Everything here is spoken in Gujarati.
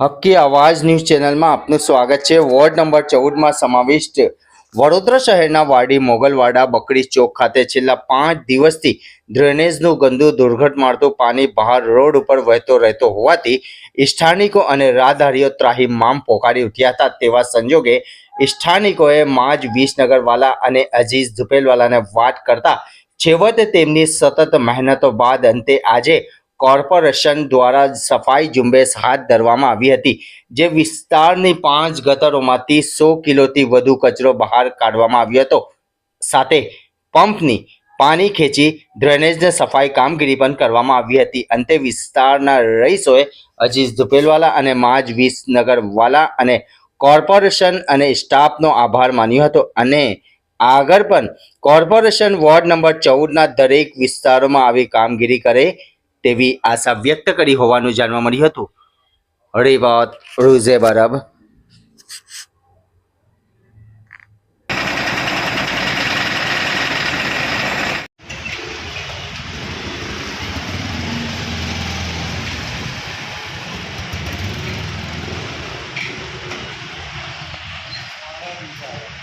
હક્કી અવાજ ન્યૂઝ ચેનલમાં આપનું સ્વાગત છે. વોર્ડ નંબર ચૌદમાં સમાવિષ્ટ વડોદરા શહેરના વાડી મોગલવાડા બકરી ચોક ખાતે છેલ્લા પાંચ દિવસથી ડ્રેનેજનું ગંદુ દુર્ઘટ મારતું પાણી બહાર રોડ ઉપર વહેતો રહેતો હોવાથી સ્થાનિકો અને રાહદારીઓ ત્રાહિમામ પોકારી ઉઠ્યા હતા. તેવા સંજોગે સ્થાનિકોએ માજ વિસનગરવાલા અને અજીઝ ઝુપેલવાલાને વાત કરતા છેવટે તેમની સતત મહેનતો બાદ અંતે આજે કોર્પોરેશન દ્વારા સફાઈ ઝુંબેશ હાથ ધરવામાં આવી હતી, જે વિસ્તારની પાંચ ગટરોમાંથી સો કિલોથી વધુ કચરો બહાર કાઢવામાં આવ્યો હતો. સાથે પંપની પાણી ખેંચી ડ્રેનેજને સફાઈ કામગીરી પણ કરવામાં આવી હતી. અંતે વિસ્તારના રહીશોએ અજીઝ ધુપેલવાલા અને માજ વિસનગરવાલા અને કોર્પોરેશન અને સ્ટાફનો આભાર માન્યો હતો અને આગળ પણ કોર્પોરેશન વોર્ડ નંબર ચૌદના દરેક વિસ્તારોમાં આવી કામગીરી કરે તેવી આશા વ્યક્ત કરી હોવાનું જાણવા મળ્યું હતું રિવત રૂઝેબ અરબ Yeah.